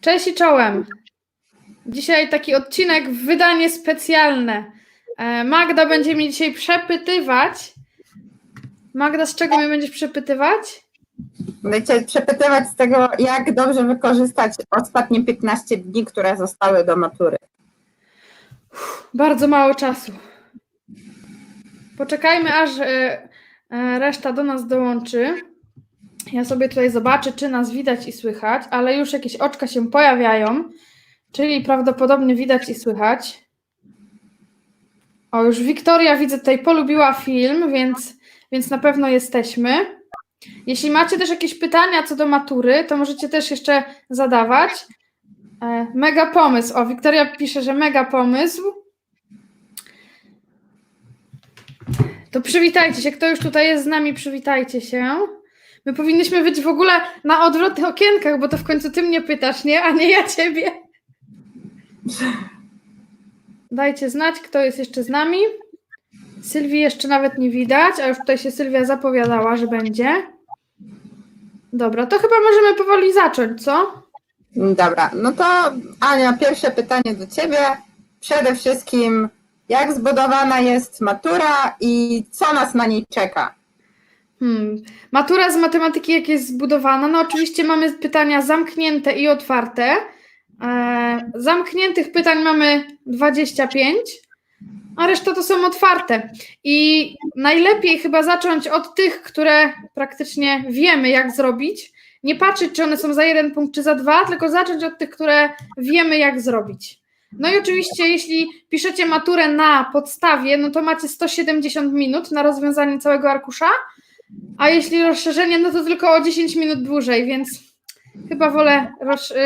Cześć i czołem. Dzisiaj taki odcinek, wydanie specjalne. E, Magda będzie mi dzisiaj przepytywać. Magda, z czego mnie będziesz przepytywać? Będziecie przepytywać z tego, jak dobrze wykorzystać ostatnie 15 dni, które zostały do matury. Bardzo mało czasu. Poczekajmy, aż e, e, reszta do nas dołączy. Ja sobie tutaj zobaczę, czy nas widać i słychać, ale już jakieś oczka się pojawiają, czyli prawdopodobnie widać i słychać. O, już Wiktoria widzę tutaj polubiła film, więc, więc na pewno jesteśmy. Jeśli macie też jakieś pytania co do matury, to możecie też jeszcze zadawać. E, Mega pomysł. O, Wiktoria pisze, że mega pomysł. To przywitajcie się. Kto już tutaj jest z nami, przywitajcie się. My powinniśmy być w ogóle na odwrotnych okienkach, bo to w końcu ty mnie pytasz, nie? A nie ja ciebie. Dajcie znać, kto jest jeszcze z nami. Sylwii jeszcze nawet nie widać, a już tutaj się Sylwia zapowiadała, że będzie. Dobra, to chyba możemy powoli zacząć, co? Dobra, no to Ania, pierwsze pytanie do Ciebie. Przede wszystkim, jak zbudowana jest matura i co nas na niej czeka? Hmm. Matura z matematyki, jak jest zbudowana? No oczywiście mamy pytania zamknięte i otwarte. E, zamkniętych pytań mamy 25, a reszta to są otwarte. I najlepiej chyba zacząć od tych, które praktycznie wiemy, jak zrobić. Nie patrzeć, czy one są za jeden punkt, czy za dwa, tylko zacząć od tych, które wiemy, jak zrobić. No i oczywiście, jeśli piszecie maturę na podstawie, no to macie 170 minut na rozwiązanie całego arkusza, a jeśli rozszerzenie, no to tylko o 10 minut dłużej, więc chyba wolę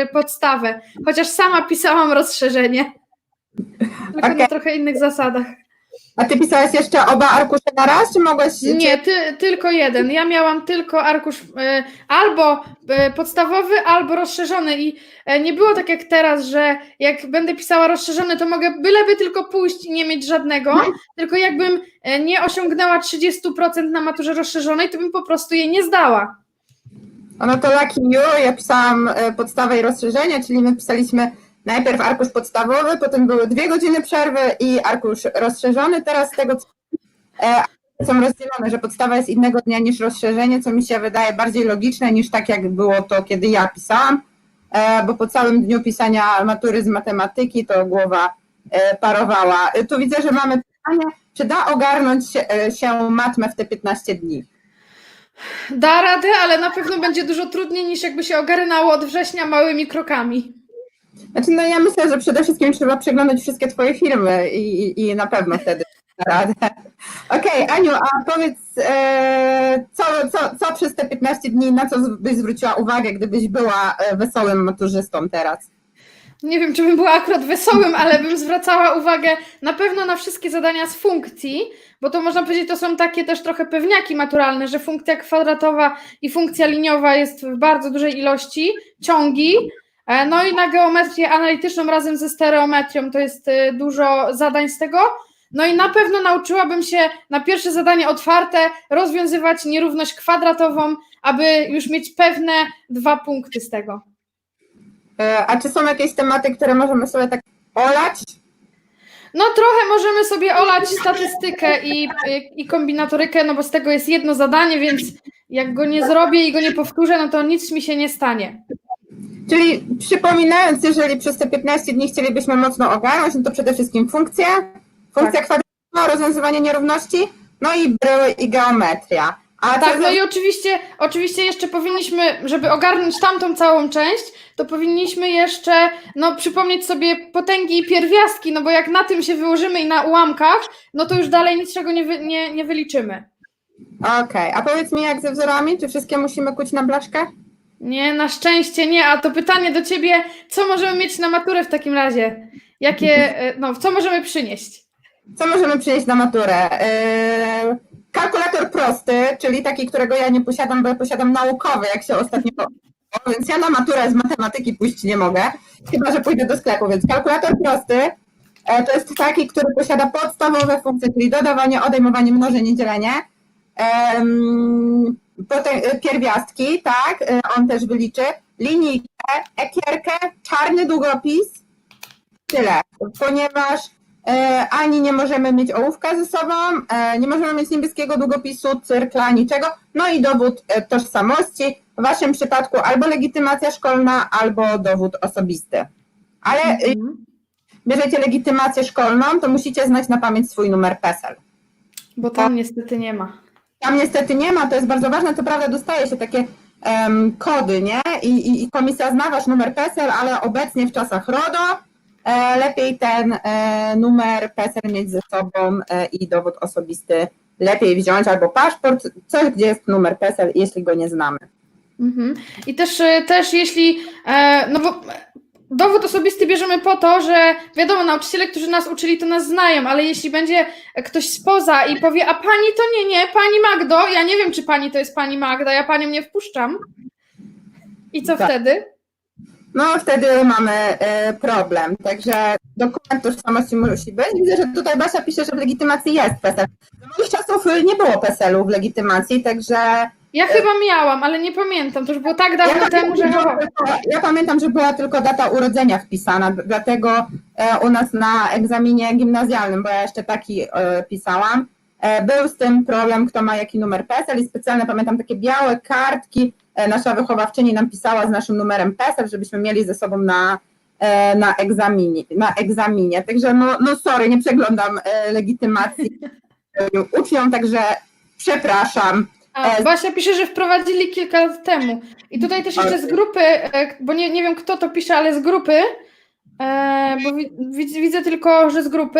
y, podstawę. Chociaż sama pisałam rozszerzenie. Tylko na Okej. trochę innych zasadach. A Ty pisałaś jeszcze oba arkusze na raz, czy mogłaś... Nie, ty, tylko jeden. Ja miałam tylko arkusz y, albo y, podstawowy, albo rozszerzony i y, nie było tak jak teraz, że jak będę pisała rozszerzony, to mogę byleby tylko pójść i nie mieć żadnego, tylko jakbym nie osiągnęła 30% na maturze rozszerzonej, to bym po prostu jej nie zdała. No to Lucky You, ja pisałam podstawę i rozszerzenie, czyli my pisaliśmy najpierw arkusz podstawowy, potem były dwie godziny przerwy i arkusz rozszerzony. Teraz z tego e, są rozdzielone, że podstawa jest innego dnia niż rozszerzenie, co mi się wydaje bardziej logiczne niż tak jak było to, kiedy ja pisałam, e, bo po całym dniu pisania matury z matematyki to głowa e, parowała. Tu widzę, że mamy pytanie, czy da ogarnąć się, matmę w te 15 dni? Da radę, ale na pewno będzie dużo trudniej niż jakby się ogarnęło od września małymi krokami. Znaczy, no ja myślę, że przede wszystkim trzeba przeglądać wszystkie twoje filmy i, i, i na pewno wtedy radę. Okej, Aniu, a powiedz, e, co, co, co przez te 15 dni, na co byś zwróciła uwagę, gdybyś była e, wesołym maturzystą teraz? Nie wiem, czy bym była akurat wesołym, ale bym zwracała uwagę na pewno na wszystkie zadania z funkcji, bo to można powiedzieć, to są takie też trochę pewniaki maturalne, że funkcja kwadratowa i funkcja liniowa jest w bardzo dużej ilości, ciągi, no i na geometrię analityczną razem ze stereometrią to jest e, dużo zadań z tego. No i na pewno nauczyłabym się na pierwsze zadanie otwarte rozwiązywać nierówność kwadratową, aby już mieć pewne dwa punkty z tego. E, a czy są jakieś tematy, które możemy sobie tak olać? No trochę możemy sobie olać statystykę i, i kombinatorykę, no bo z tego jest jedno zadanie, więc jak go nie zrobię i go nie powtórzę, no to nic mi się nie stanie. Czyli przypominając, jeżeli przez te 15 dni chcielibyśmy mocno ogarnąć, no to przede wszystkim funkcje, funkcja kwadratowa, rozwiązywanie nierówności, no i bryły i geometria. A Tak, no i oczywiście, oczywiście jeszcze powinniśmy, żeby ogarnąć tamtą całą część, to powinniśmy jeszcze no, przypomnieć sobie potęgi i pierwiastki, no bo jak na tym się wyłożymy i na ułamkach, no to już dalej niczego nie, wy, nie, nie wyliczymy. Okej, a powiedz mi jak ze wzorami, czy wszystkie musimy kuć na blaszkę? Nie, na szczęście nie. A to pytanie do ciebie, co możemy mieć na maturę w takim razie? Jakie, e, no, co możemy przynieść? Co możemy przynieść na maturę? Yy, kalkulator prosty, czyli taki, którego ja nie posiadam, bo ja posiadam naukowy, jak się ostatnio więc ja na maturę z matematyki pójść nie mogę, chyba że pójdę do sklepu, więc kalkulator prosty e, to jest taki, który posiada podstawowe funkcje, czyli dodawanie, odejmowanie, mnożenie, dzielenie. Em, Potem e, pierwiastki, tak, e, on też wyliczy. linijkę, ekierkę, czarny długopis. Tyle, ponieważ e, ani nie możemy mieć ołówka ze sobą, nie możemy mieć niebieskiego długopisu, cyrkla, niczego. No i dowód tożsamości. W waszym przypadku albo legitymacja szkolna, albo dowód osobisty. Ale Mhm. bierzecie legitymację szkolną, to musicie znać na pamięć swój numer PESEL. Bo tam niestety nie ma. Tam niestety nie ma, to jest bardzo ważne, co prawda dostaje się takie em, kody, nie? I, i, I komisja zna wasz numer PESEL, ale obecnie w czasach RODO e, lepiej ten e, numer PESEL mieć ze sobą e, i dowód osobisty lepiej wziąć, albo paszport, coś, gdzie jest numer PESEL, jeśli go nie znamy. Mhm. I też, e, też jeśli, e, no bo dowód osobisty bierzemy po to, że wiadomo, nauczyciele, którzy nas uczyli, to nas znają, ale jeśli będzie ktoś spoza i powie, a pani to nie, nie, pani Magdo, ja nie wiem, czy pani to jest pani Magda, ja panią nie wpuszczam. I co Tak. wtedy? No wtedy mamy e, problem, także dokument tożsamości musi być. Widzę, że tutaj Basia pisze, że w legitymacji jest PESEL. Za moich czasów nie było PESEL-u w legitymacji, także Ja chyba miałam, ale nie pamiętam, to już było tak dawno Ja temu, że była- ja pamiętam, że była tylko data urodzenia wpisana, dlatego e, u nas na egzaminie gimnazjalnym, bo ja jeszcze taki e, pisałam, e, był z tym problem, kto ma jaki numer PESEL i specjalne, pamiętam, takie białe kartki nasza wychowawczyni nam pisała z naszym numerem PESEL, żebyśmy mieli ze sobą na, na, egzaminie, na egzaminie. Także no, no sorry, nie przeglądam legitymacji uczniom, także przepraszam. A, E, Basia pisze, że wprowadzili kilka lat temu. I tutaj też jeszcze z grupy, e, bo nie, nie wiem kto to pisze, ale z grupy, e, bo wi- wi- widzę tylko, że z grupy,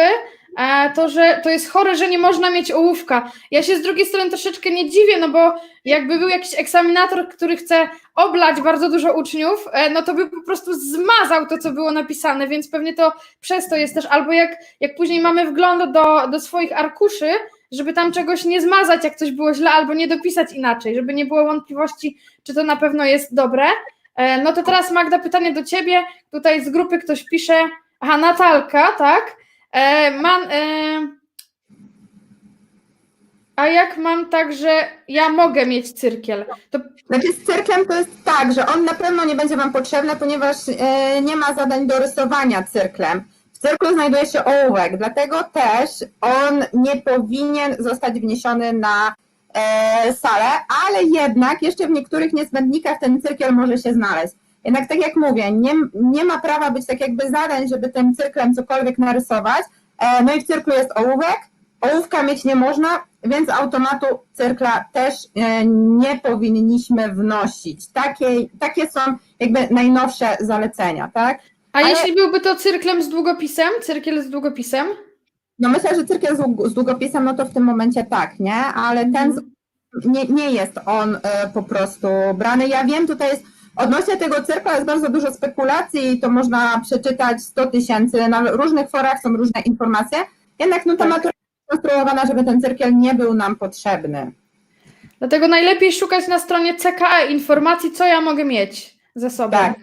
e, to, że to jest chore, że nie można mieć ołówka. Ja się z drugiej strony troszeczkę nie dziwię, no bo jakby był jakiś egzaminator, który chce oblać bardzo dużo uczniów, e, no to by po prostu zmazał to, co było napisane, więc pewnie to przez to jest też, albo jak, jak później mamy wgląd do, do swoich arkuszy, żeby tam czegoś nie zmazać, jak coś było źle, albo nie dopisać inaczej, żeby nie było wątpliwości, czy to na pewno jest dobre. E, No to teraz Magda, pytanie do Ciebie. Tutaj z grupy ktoś pisze, aha, Natalka, tak? E, Man, e, a jak mam tak, że ja mogę mieć cyrkiel? To Znaczy z cyrklem to jest tak, że on na pewno nie będzie Wam potrzebny, ponieważ e, nie ma zadań do rysowania cyrklem. W cyrklu znajduje się ołówek, dlatego też on nie powinien zostać wniesiony na e, salę, ale jednak jeszcze w niektórych niezbędnikach ten cyrkiel może się znaleźć. Jednak tak jak mówię, nie, nie ma prawa być tak jakby zadań, żeby tym cyrklem cokolwiek narysować. E, no i w cyrklu jest ołówek, Ołówka mieć nie można, więc automatu cyrkla też e, nie powinniśmy wnosić. Takie, takie są jakby najnowsze zalecenia, tak? A Ale- jeśli byłby to cyrklem z długopisem, cyrkiel z długopisem? No myślę, że cyrkiel z, dług- z długopisem, no to w tym momencie tak, nie? Ale ten z, nie, nie jest on e, po prostu brany. Ja wiem, tutaj jest odnośnie tego cyrkla jest bardzo dużo spekulacji i to można przeczytać 100 tysięcy, na różnych forach są różne informacje, jednak no ta Tak. matura jest konstruowana, żeby ten cyrkiel nie był nam potrzebny. Dlatego najlepiej szukać na stronie CKE informacji, co ja mogę mieć ze sobą. Tak.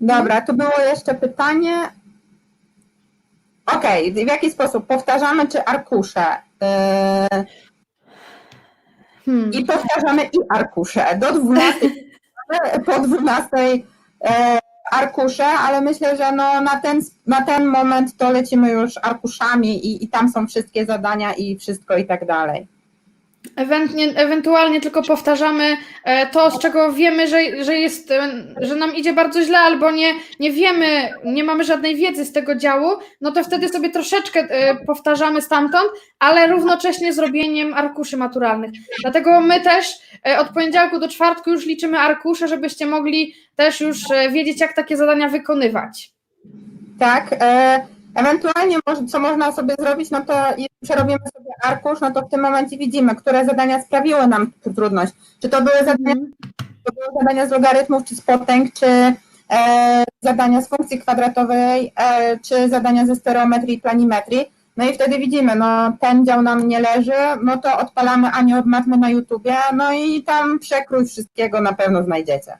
Dobra, tu było jeszcze pytanie. Okej, w jaki sposób? Powtarzamy czy arkusze? Yy, Hmm. I powtarzamy i arkusze. Do 12, po 12 e, arkusze, ale myślę, że no na, ten, na ten moment to lecimy już arkuszami i, i tam są wszystkie zadania i wszystko i tak dalej. Ewentualnie, ewentualnie tylko powtarzamy e, to, z czego wiemy, że, że, jest, e, że nam idzie bardzo źle, albo nie, nie wiemy, nie mamy żadnej wiedzy z tego działu, no to wtedy sobie troszeczkę e, powtarzamy stamtąd, ale równocześnie z robieniem arkuszy maturalnych. Dlatego my też od poniedziałku do czwartku już liczymy arkusze, żebyście mogli też już wiedzieć, jak takie zadania wykonywać. Tak. E, ewentualnie co można sobie zrobić, no to jeśli przerobimy sobie arkusz, no to w tym momencie widzimy, które zadania sprawiły nam trudność. Czy to były zadania, to były zadania z logarytmów, czy z potęg, czy e, zadania z funkcji kwadratowej, e, czy zadania ze stereometrii i planimetrii. No i wtedy widzimy, no ten dział nam nie leży, no to odpalamy Anię od matmy na YouTubie, no i tam przekrój wszystkiego na pewno znajdziecie.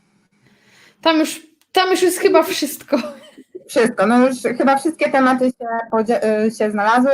Tam już, tam już jest chyba wszystko. Wszystko, no już chyba wszystkie tematy się, y, się znalazły.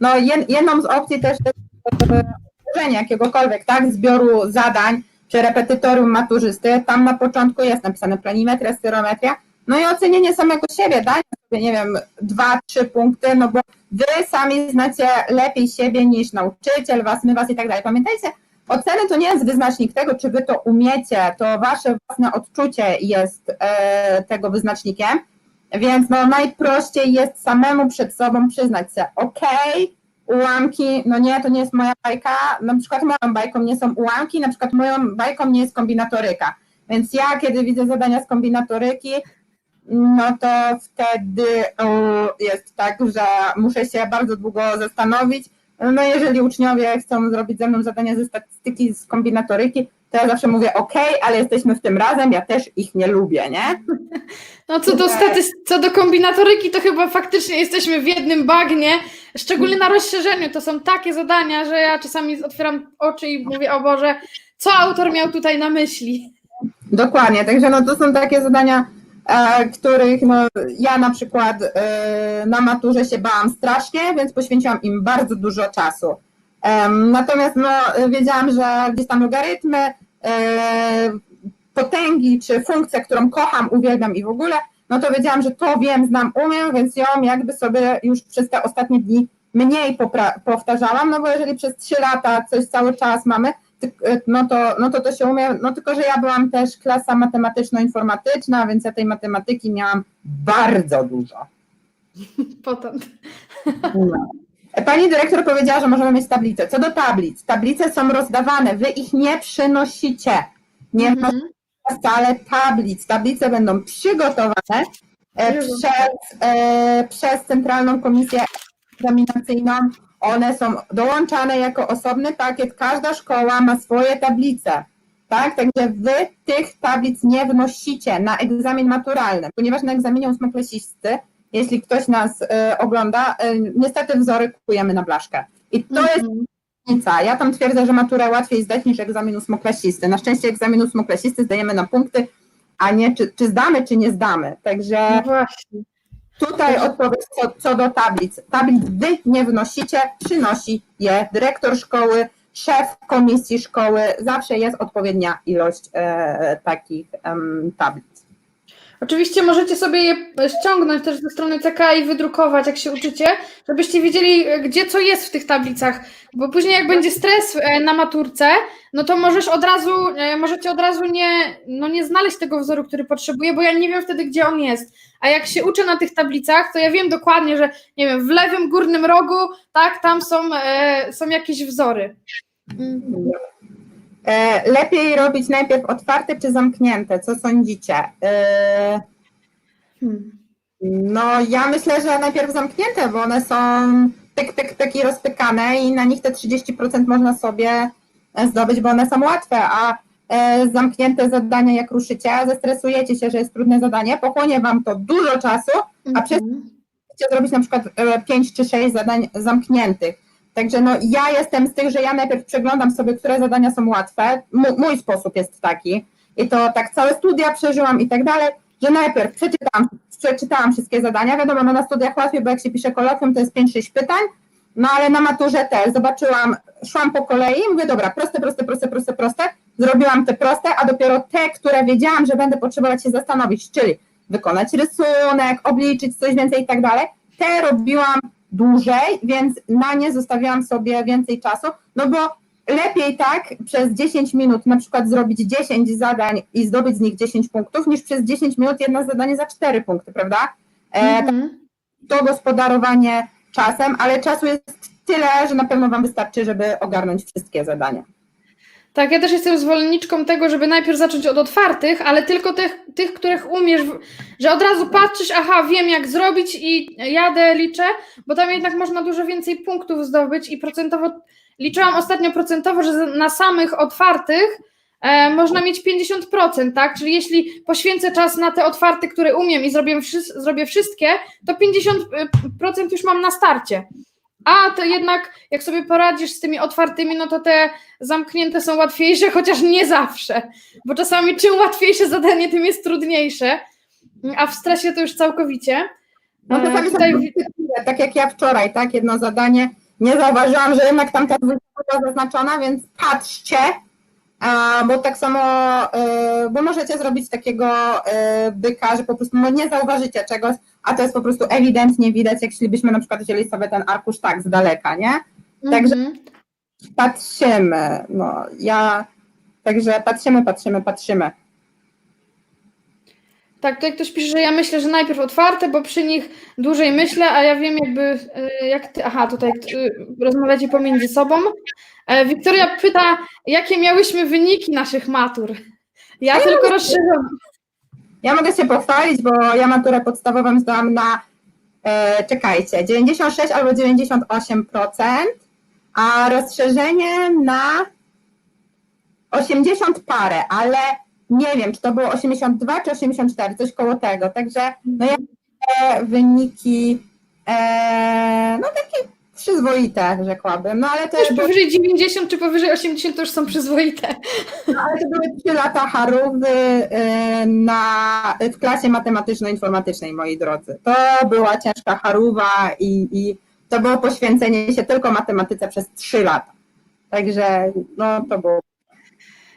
No jed- jedną z opcji też jest e, utworzenie jakiegokolwiek, tak, zbioru zadań, czy repetytorium maturzysty, tam na początku jest napisane planimetria, styrometria, no i ocenienie samego siebie, dajmy sobie, nie wiem, dwa, trzy punkty, no bo wy sami znacie lepiej siebie niż nauczyciel, was, my was i tak dalej. Pamiętajcie, oceny to nie jest wyznacznik tego, czy wy to umiecie, to wasze własne odczucie jest e, tego wyznacznikiem, więc no najprościej jest samemu przed sobą przyznać się, okej, ułamki, no nie, to nie jest moja bajka, na przykład moją bajką nie są ułamki, na przykład moją bajką nie jest kombinatoryka, więc ja kiedy widzę zadania z kombinatoryki, no to wtedy jest tak, że muszę się bardzo długo zastanowić. No jeżeli uczniowie chcą zrobić ze mną zadania ze statystyki z kombinatoryki, to ja zawsze mówię ok, ale jesteśmy w tym razem, ja też ich nie lubię, nie? No co do, statyst- co do kombinatoryki, to chyba faktycznie jesteśmy w jednym bagnie, szczególnie na rozszerzeniu. To są takie zadania, że ja czasami otwieram oczy i mówię, o Boże, co autor miał tutaj na myśli? Dokładnie, także no to są takie zadania, e, których no, ja na przykład e, na maturze się bałam strasznie, więc poświęciłam im bardzo dużo czasu. Natomiast no, wiedziałam, że gdzieś tam logarytmy, e, potęgi czy funkcję, którą kocham, uwielbiam i w ogóle, no to wiedziałam, że to wiem, znam, umiem, więc ją jakby sobie już przez te ostatnie dni mniej powtarzałam, no bo jeżeli przez trzy lata coś cały czas mamy, ty- no to, no to to się umie, no tylko, że ja byłam też klasa matematyczno-informatyczna, więc ja tej matematyki miałam bardzo dużo. Potem. Pani dyrektor powiedziała, że możemy mieć tablice. Co do tablic, tablice są rozdawane, wy ich nie przynosicie. Nie Mhm. wnosicie wcale tablic. Tablice będą przygotowane e, Jezu. przez, e, przez Centralną Komisję Egzaminacyjną. One są dołączane jako osobny pakiet. Każda szkoła ma swoje tablice. Tak, także wy tych tablic nie wnosicie na egzamin maturalny, ponieważ na egzaminie ósmoklasisty, jeśli ktoś nas e, ogląda, e, niestety wzory kupujemy na blaszkę. I to jest Mhm. różnica. Ja tam twierdzę, że maturę łatwiej zdać niż egzamin ósmoklasisty. Na szczęście egzamin ósmoklasisty zdajemy na punkty, a nie czy, czy zdamy, czy nie zdamy. Także No właśnie. tutaj odpowiedź co, co do tablic. Tablic wy nie wnosicie, przynosi je dyrektor szkoły, szef komisji szkoły. Zawsze jest odpowiednia ilość e, takich em, tablic. Oczywiście możecie sobie je ściągnąć też ze strony CK i wydrukować, jak się uczycie, żebyście wiedzieli, gdzie co jest w tych tablicach. Bo później, jak będzie stres e, na maturce, no to możesz od razu, e, możecie od razu nie, no nie znaleźć tego wzoru, który potrzebuję, bo ja nie wiem wtedy, gdzie on jest. A jak się uczę na tych tablicach, to ja wiem dokładnie, że nie wiem, w lewym górnym rogu, tak, tam są, e, są jakieś wzory. E, lepiej robić najpierw otwarte czy zamknięte? Co sądzicie? E, Hmm. No, ja myślę, że najpierw zamknięte, bo one są pyk, pyk, pyk i rozpykane i na nich te 30% można sobie zdobyć, bo one są łatwe, a e, zamknięte zadania, jak ruszycie, zestresujecie się, że jest trudne zadanie, pochłonie wam to dużo czasu, a przez Mhm. chcecie zrobić na przykład 5 czy 6 zadań zamkniętych. Także no, ja jestem z tych, że ja najpierw przeglądam sobie, które zadania są łatwe. M- mój sposób jest taki. I to tak całe studia przeżyłam i tak dalej, że najpierw przeczytałam, przeczytałam wszystkie zadania. Wiadomo, no na studiach łatwiej, bo jak się pisze kolokwium, to jest 5-6 pytań. No ale na maturze też zobaczyłam, szłam po kolei, mówię, dobra, proste, proste, proste, proste, proste. Zrobiłam te proste, a dopiero te, które wiedziałam, że będę potrzebować się zastanowić, czyli wykonać rysunek, obliczyć coś więcej i tak dalej. Te robiłam dłużej, więc na nie zostawiałam sobie więcej czasu, no bo lepiej tak przez 10 minut na przykład zrobić 10 zadań i zdobyć z nich 10 punktów, niż przez 10 minut jedno zadanie za 4 punkty, prawda? Mhm. to gospodarowanie czasem, ale czasu jest tyle, że na pewno Wam wystarczy, żeby ogarnąć wszystkie zadania. Tak, ja też jestem zwolenniczką tego, żeby najpierw zacząć od otwartych, ale tylko tych, tych których umiesz, że od razu patrzysz, aha, wiem jak zrobić i jadę, liczę, bo tam jednak można dużo więcej punktów zdobyć i procentowo, liczyłam ostatnio procentowo, że na samych otwartych e, można mieć 50%, tak? Czyli jeśli poświęcę czas na te otwarte, które umiem i zrobię, zrobię wszystkie, to 50% już mam na starcie. A to jednak, jak sobie poradzisz z tymi otwartymi, no to te zamknięte są łatwiejsze, chociaż nie zawsze, bo czasami czym łatwiejsze zadanie, tym jest trudniejsze, a w stresie to już całkowicie. No czasami są tutaj tak jak ja wczoraj, tak, jedno zadanie, nie zauważyłam, że jednak tam ta dwójka była zaznaczona, więc patrzcie, A, bo tak samo, y, bo możecie zrobić takiego y, byka, że po prostu no, nie zauważycie czegoś, a to jest po prostu ewidentnie widać, jak jeślibyśmy na przykład wzięli sobie ten arkusz tak z daleka, nie? Także- Mhm. Patrzymy, no ja, także patrzymy, patrzymy, patrzymy. Tak, tutaj ktoś pisze, że ja myślę, że najpierw otwarte, bo przy nich dłużej myślę, a ja wiem jakby, y, jak ty, aha, tutaj y, rozmawiacie pomiędzy sobą. E, Wiktoria pyta, jakie miałyśmy wyniki naszych matur? Ja tylko rozszerzam. Ja mogę się pochwalić, bo ja maturę podstawową zdałam na, e, czekajcie, 96 albo 98%, a rozszerzenie na 80 parę, ale nie wiem, czy to było 82 czy 84, coś koło tego. Także no ja te wyniki e, no takie przyzwoite, rzekłabym. No ale to, Też powyżej 90 czy powyżej 80 to już są przyzwoite. ale to były 3 lata harówy e, na, w klasie matematyczno-informatycznej, moi drodzy. To była ciężka harówa i, i to było poświęcenie się tylko matematyce przez 3 lata. Także no to było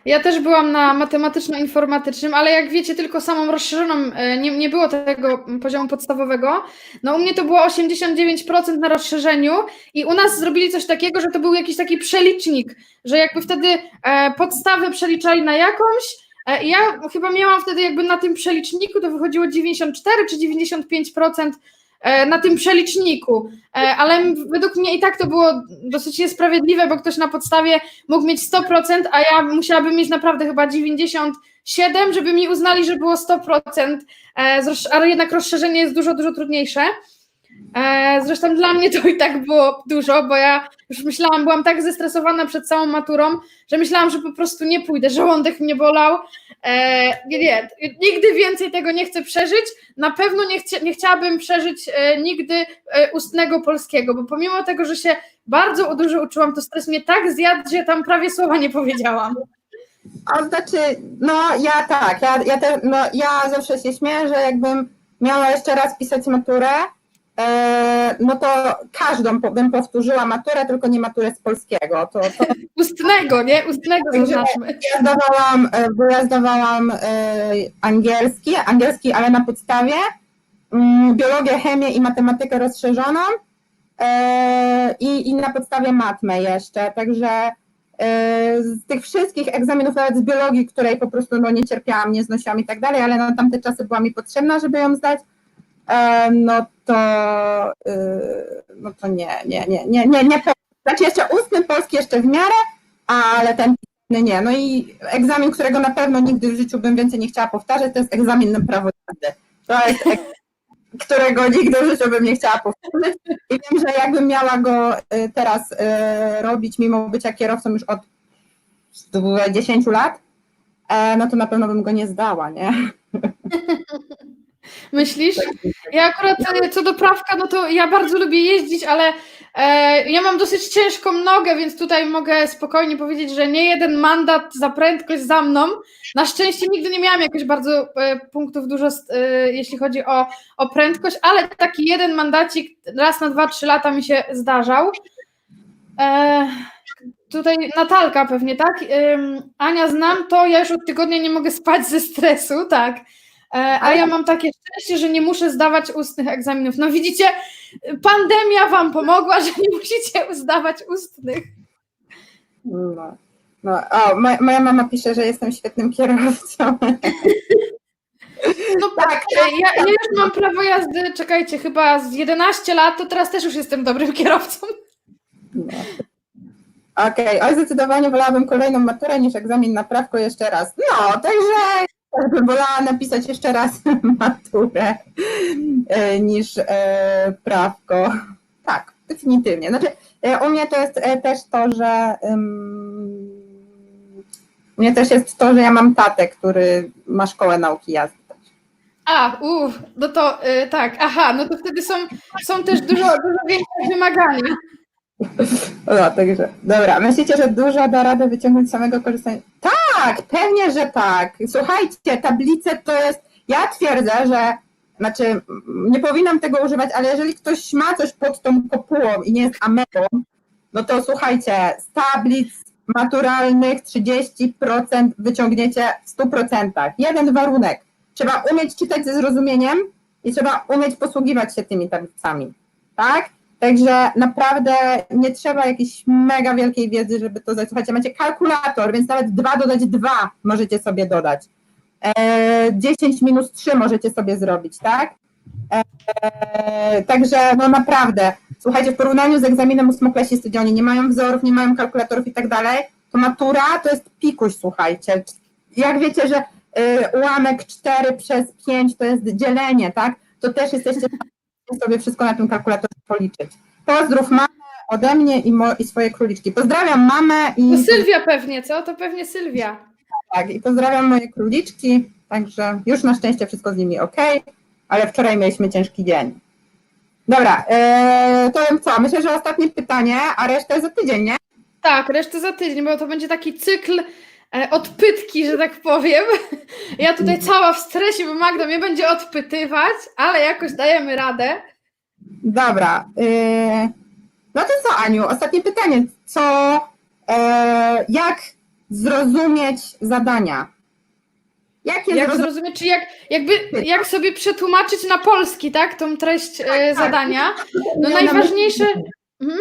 Ja też byłam na matematyczno-informatycznym, ale jak wiecie, tylko samą rozszerzoną, e, nie, nie było tego poziomu podstawowego. No u mnie to było 89% na rozszerzeniu i u nas zrobili coś takiego, że to był jakiś taki przelicznik, że jakby wtedy e, podstawę przeliczali na jakąś e, ja chyba miałam wtedy jakby na tym przeliczniku, to wychodziło 94 czy 95% e, na tym przeliczniku, E, ale według mnie i tak to było dosyć niesprawiedliwe, bo ktoś na podstawie mógł mieć 100%, a ja musiałabym mieć naprawdę chyba 97, żeby mi uznali, że było 100%, e, ale jednak rozszerzenie jest dużo, dużo trudniejsze. E, Zresztą dla mnie to i tak było dużo, bo ja już myślałam, byłam tak zestresowana przed całą maturą, że myślałam, że po prostu nie pójdę, żołądek mnie bolał. E, Nie, nie, nigdy więcej tego nie chcę przeżyć. Na pewno nie, chcia, nie chciałabym przeżyć e, nigdy ustnego polskiego, bo pomimo tego, że się bardzo dużo uczyłam, to stres mnie tak zjadł, że tam prawie słowa nie powiedziałam. A znaczy, no ja tak, ja, ja, te, no, ja zawsze się śmieję, że jakbym miała jeszcze raz pisać maturę, no to każdą bym powtórzyła maturę, tylko nie maturę z polskiego. To, to Ustnego, nie? Ustnego zaznaczmy. ja zdawałam, e, bo ja zdawałam e, angielski, angielski, ale na podstawie, mm, biologię, chemię i matematykę rozszerzoną e, i, i na podstawie matmę jeszcze, także e, z tych wszystkich egzaminów, nawet z biologii, której po prostu no, nie cierpiałam, nie znosiłam i tak dalej, ale na tamte czasy była mi potrzebna, żeby ją zdać, e, no to e, no to nie, nie, nie, nie, nie, nie. Znaczy jeszcze ustny polski jeszcze w miarę, ale ten nie. No i egzamin, którego na pewno nigdy w życiu bym więcej nie chciała powtarzać, to jest egzamin na prawo jazdy. To jest ek- którego nigdy w życiu bym nie chciała powtórzyć. I wiem, że jakbym miała go y, teraz y, robić, mimo bycia kierowcą już od 10 lat, e, no to na pewno bym go nie zdała, nie? Myślisz? Ja akurat e, co do prawka, no to ja bardzo lubię jeździć, ale e, ja mam dosyć ciężką nogę, więc tutaj mogę spokojnie powiedzieć, że nie jeden mandat za prędkość za mną. Na szczęście nigdy nie miałam jakoś bardzo e, punktów dużo, e, jeśli chodzi o, o prędkość, ale taki jeden mandacik raz na dwa, trzy lata mi się zdarzał. E, tutaj Natalka pewnie, tak? Ania znam to, ja już od tygodnia nie mogę spać ze stresu, tak. E, A ja mam takie szczęście, że nie muszę zdawać ustnych egzaminów. No widzicie, pandemia wam pomogła, że nie musicie zdawać ustnych. No. No, o, moja, moja mama pisze, że jestem świetnym kierowcą. No tak, e, ja, ja już mam prawo jazdy, czekajcie, chyba z 11 lat, to teraz też już jestem dobrym kierowcą. No. Okej, oj, zdecydowanie wolałabym kolejną maturę niż egzamin na prawko jeszcze raz. No, także bym wolała napisać jeszcze raz maturę e, niż e, prawko. Tak, definitywnie. Znaczy, e, u mnie to jest też to, że ym, u mnie też jest to, że ja mam tatę, który ma szkołę nauki jazdy. A, uff, no to tak, aha, no to wtedy są, są też dużo, dużo większe wymagania. No, także, dobra, myślicie, że dużo da radę wyciągnąć z samego korzystania? Tak, pewnie, że tak. Słuchajcie, tablice to jest, ja twierdzę, że, znaczy, nie powinnam tego używać, ale jeżeli ktoś ma coś pod tą kopułą i nie jest amebą, no to słuchajcie, z tablic maturalnych 30% wyciągniecie w 100%. Jeden warunek. Trzeba umieć czytać ze zrozumieniem i trzeba umieć posługiwać się tymi tablicami. Tak? Także naprawdę nie trzeba jakiejś mega wielkiej wiedzy, żeby to zdać. Słuchajcie, macie kalkulator, więc nawet 2 dodać 2 możecie sobie dodać. E, 10 minus 3 możecie sobie zrobić, tak? E, także no naprawdę, słuchajcie, w porównaniu z egzaminem ósmoklasisty, gdzie oni nie mają wzorów, nie mają kalkulatorów i tak dalej, to matura to jest pikuś, słuchajcie. Jak wiecie, że y, ułamek 4 przez 5 to jest dzielenie, tak? To też jesteście sobie wszystko na tym kalkulatorze policzyć. Pozdrów mamę ode mnie i, mo, i swoje króliczki. Pozdrawiam mamę i, To Sylwia pewnie, co? To pewnie Sylwia. tak, i pozdrawiam moje króliczki, także już na szczęście wszystko z nimi ok, ale wczoraj mieliśmy ciężki dzień. Dobra, e, to wiem co, myślę, że ostatnie pytanie, a resztę za tydzień, nie? Tak, resztę za tydzień, bo to będzie taki cykl odpytki, że tak powiem. Ja tutaj cała w stresie, bo Magda mnie będzie odpytywać, ale jakoś dajemy radę. Dobra. Yy, no to co, Aniu? Ostatnie pytanie. Co, e, jak zrozumieć zadania? Jak Jak zrozumieć? zrozumieć, czy jak, jakby, jak sobie przetłumaczyć na polski, tak, tą treść e, zadania. No najważniejsze, mhm,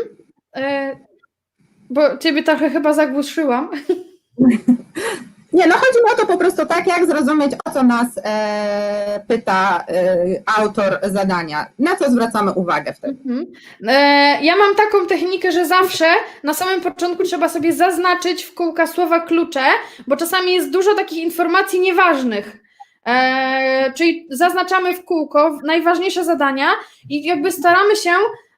e, bo ciebie trochę chyba zagłuszyłam. Nie, no chodzi mi o to po prostu tak, jak zrozumieć, o co nas e, pyta e, autor zadania. Na co zwracamy uwagę wtedy? Mhm. E, Ja mam taką technikę, że zawsze na samym początku trzeba sobie zaznaczyć w kółka słowa klucze, bo czasami jest dużo takich informacji nieważnych. E, czyli zaznaczamy w kółko najważniejsze zadania i jakby staramy się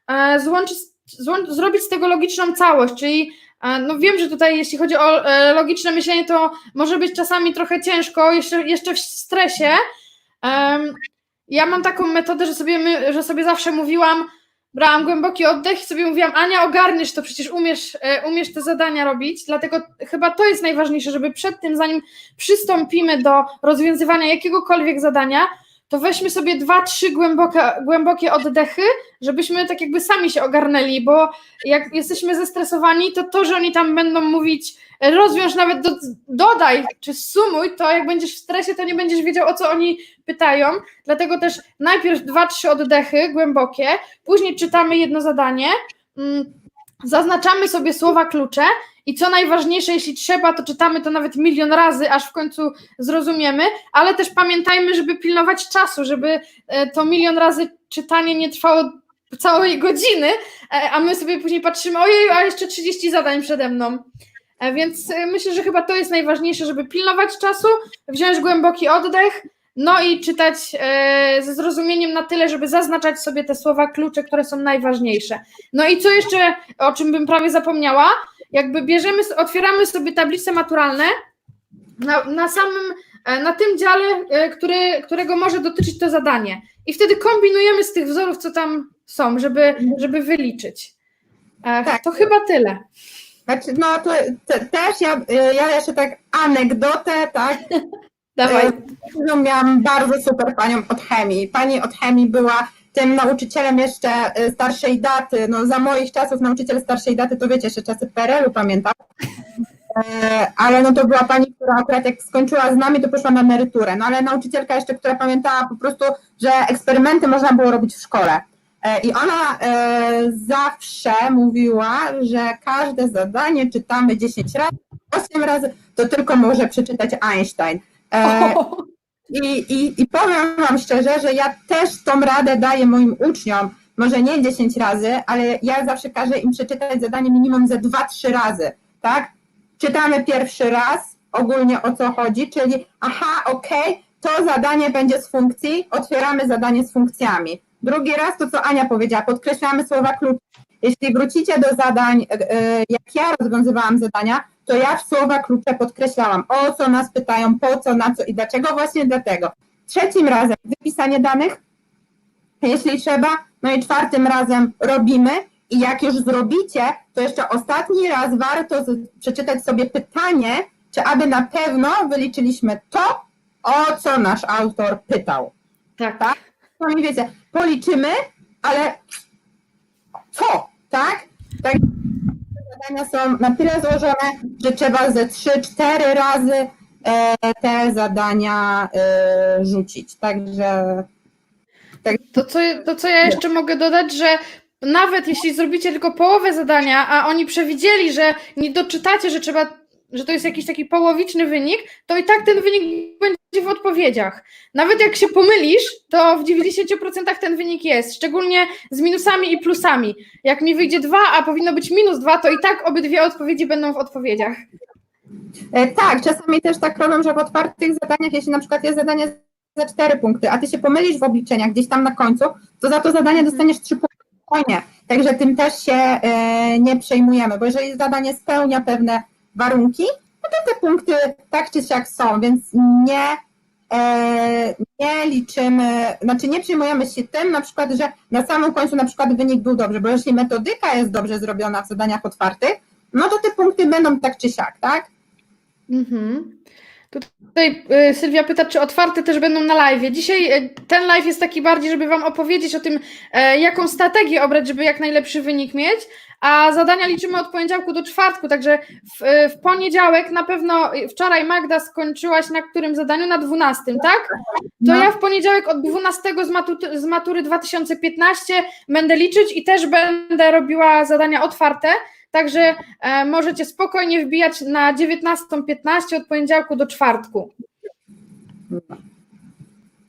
e, złączyć, złą, zrobić z tego logiczną całość, czyli no wiem, że tutaj jeśli chodzi o e, logiczne myślenie, to może być czasami trochę ciężko, jeszcze, jeszcze w stresie. Ja mam taką metodę, że sobie, że sobie zawsze mówiłam, brałam głęboki oddech i sobie mówiłam, Ania, ogarniesz to, przecież umiesz, e, umiesz te zadania robić, dlatego chyba to jest najważniejsze, żeby przed tym, zanim przystąpimy do rozwiązywania jakiegokolwiek zadania, to weźmy sobie dwa, trzy głębokie, głębokie oddechy, żebyśmy tak jakby sami się ogarnęli, bo jak jesteśmy zestresowani, to to, że oni tam będą mówić, e, rozwiąż nawet, do, dodaj, czy sumuj, to jak będziesz w stresie, to nie będziesz wiedział, o co oni pytają, dlatego też najpierw dwa, trzy oddechy głębokie, później czytamy jedno zadanie, mm, zaznaczamy sobie słowa klucze i co najważniejsze, jeśli trzeba, to czytamy to nawet milion razy, aż w końcu zrozumiemy, ale też pamiętajmy, żeby pilnować czasu, żeby e, to milion razy czytanie nie trwało całej godziny, e, a my sobie później patrzymy, ojej, a jeszcze 30 zadań przede mną. E, Więc myślę, że chyba to jest najważniejsze, żeby pilnować czasu, wziąć głęboki oddech, no i czytać ze zrozumieniem na tyle, żeby zaznaczać sobie te słowa klucze, które są najważniejsze. No i co jeszcze, o czym bym prawie zapomniała, jakby bierzemy, otwieramy sobie tablice maturalne na, na samym, e, na tym dziale, e, który, którego może dotyczyć to zadanie. I wtedy kombinujemy z tych wzorów, co tam są, żeby, żeby wyliczyć. E, Tak. To chyba tyle. Znaczy, no to te, też ja, ja jeszcze tak anegdotę, tak? Dawaj. Miałam bardzo super panią od chemii. Pani od chemii była tym nauczycielem jeszcze y, starszej daty. No za moich czasów nauczyciel starszej daty, to wiecie, jeszcze czasy PRL-u pamiętam. E, Ale no to była pani, która akurat jak skończyła z nami, to poszła na emeryturę. No ale nauczycielka jeszcze, która pamiętała po prostu, że eksperymenty można było robić w szkole. E, I ona e, zawsze mówiła, że każde zadanie czytamy 10 razy, 8 razy, to tylko może przeczytać Einstein. E, i, i, I powiem Wam szczerze, że ja też tą radę daję moim uczniom, może nie 10 razy, ale ja zawsze każę im przeczytać zadanie minimum ze 2-3 razy, tak? Czytamy pierwszy raz ogólnie o co chodzi, czyli aha, okej, to zadanie będzie z funkcji, otwieramy zadanie z funkcjami. Drugi raz to, co Ania powiedziała, podkreślamy słowa klucze. Jeśli wrócicie do zadań, e, e, jak ja rozwiązywałam zadania, to ja w słowa klucze podkreślałam, o co nas pytają, po co, na co i dlaczego, właśnie dlatego. Trzecim razem wypisanie danych, jeśli trzeba, no i czwartym razem robimy i jak już zrobicie, to jeszcze ostatni raz warto przeczytać sobie pytanie, czy aby na pewno wyliczyliśmy to, o co nasz autor pytał. Tak. tak? No i wiecie, policzymy, ale co, tak? Tak zadania są na tyle złożone, że trzeba ze 3-4 razy e, te zadania e, rzucić. Także To co, to, co ja jeszcze mogę dodać, że nawet jeśli zrobicie tylko połowę zadania, a oni przewidzieli, że nie doczytacie, że trzeba, że to jest jakiś taki połowiczny wynik, to i tak ten wynik będzie w odpowiedziach. Nawet jak się pomylisz, to w 90% ten wynik jest, szczególnie z minusami i plusami. Jak mi wyjdzie 2, a powinno być minus 2, to i tak obydwie odpowiedzi będą w odpowiedziach. E, Tak, czasami też tak robią, że w otwartych zadaniach, jeśli na przykład jest zadanie za 4 punkty, a ty się pomylisz w obliczeniach gdzieś tam na końcu, to za to zadanie dostaniesz 3 punkty. Spokojnie. Także tym też się e, nie przejmujemy, bo jeżeli zadanie spełnia pewne warunki, no to te punkty tak czy siak są, więc nie, e, nie liczymy, znaczy nie przejmujemy się tym na przykład, że na samym końcu na przykład wynik był dobry, bo jeśli metodyka jest dobrze zrobiona w zadaniach otwartych, no to te punkty będą tak czy siak, tak? Mhm. Tutaj y, Sylwia pyta, czy otwarte też będą na live. Dzisiaj y, ten live jest taki bardziej, żeby Wam opowiedzieć o tym, e, jaką strategię obrać, żeby jak najlepszy wynik mieć. A zadania liczymy od poniedziałku do czwartku, także w, y, w poniedziałek na pewno wczoraj Magda skończyłaś na którym zadaniu? Na 12, tak? To No. ja w poniedziałek od 12 z, matu- z matury 2015 będę liczyć i też będę robiła zadania otwarte. Także e, możecie spokojnie wbijać na 19.15 od poniedziałku do czwartku.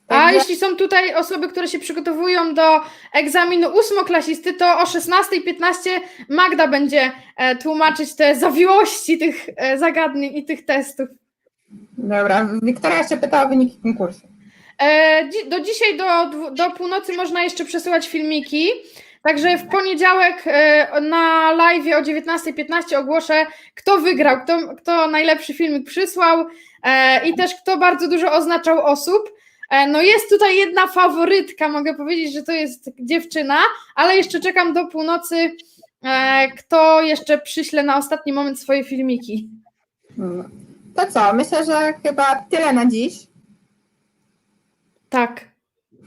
A Także- jeśli są tutaj osoby, które się przygotowują do egzaminu ósmoklasisty, to o 16.15 Magda będzie e, tłumaczyć te zawiłości tych e, zagadnień i tych testów. Dobra, Wiktoria jeszcze pytała o wyniki konkursu. Do dzisiaj do, do północy można jeszcze przesyłać filmiki. Także w poniedziałek e, na live o 19.15 ogłoszę, kto wygrał, kto, kto najlepszy filmik przysłał e, i też kto bardzo dużo oznaczał osób. E, no jest tutaj jedna faworytka, mogę powiedzieć, że to jest dziewczyna, ale jeszcze czekam do północy, kto jeszcze przyśle na ostatni moment swoje filmiki. To co, myślę, że chyba tyle na dziś. Tak.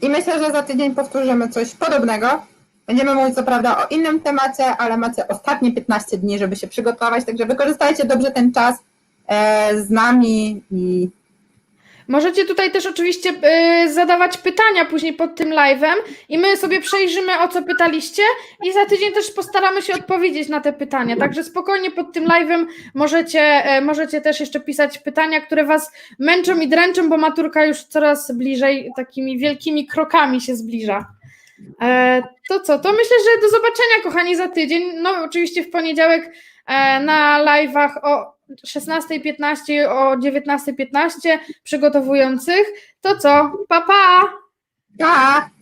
I myślę, że za tydzień powtórzymy coś podobnego. Będziemy mówić co prawda o innym temacie, ale macie ostatnie 15 dni, żeby się przygotować, także wykorzystajcie dobrze ten czas e, z nami i Możecie tutaj też oczywiście y, zadawać pytania później pod tym live'em i my sobie przejrzymy, o co pytaliście i za tydzień też postaramy się odpowiedzieć na te pytania. Także spokojnie pod tym live'em możecie, y, możecie też jeszcze pisać pytania, które Was męczą i dręczą, bo maturka już coraz bliżej, takimi wielkimi krokami się zbliża. E, to co? To myślę, że do zobaczenia, kochani, za tydzień. No, oczywiście w poniedziałek e, na live'ach o 16.15, o 19.15 przygotowujących. To co? Pa, pa! pa!